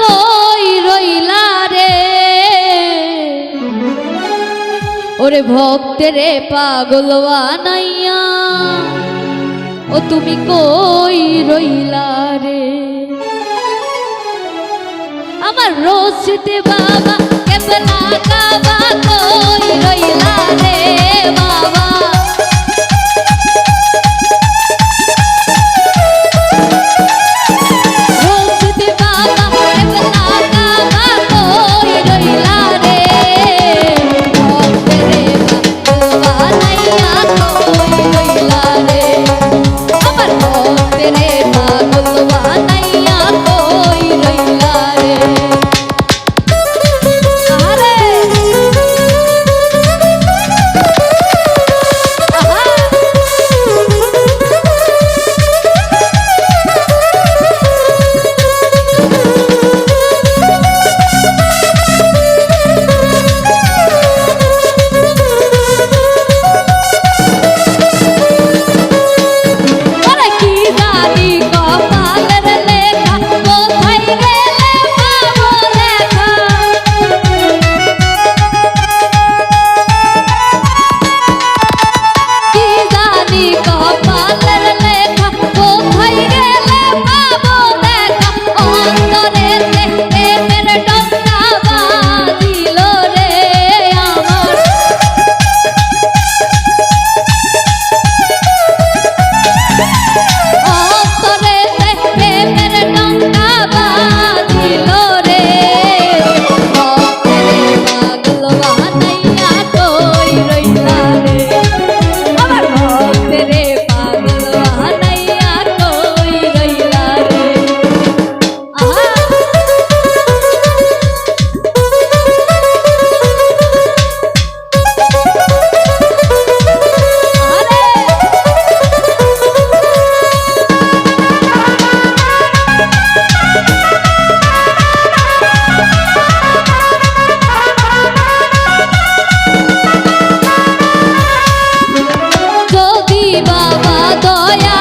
কই রইলা রে? ওরে ভক্তেরে পাগল বানাইয়া ও তুমি কই রইলা রে? আমার রশিদে বাবা কেবলা কাবা কই রইলা রে? বাবা দয়া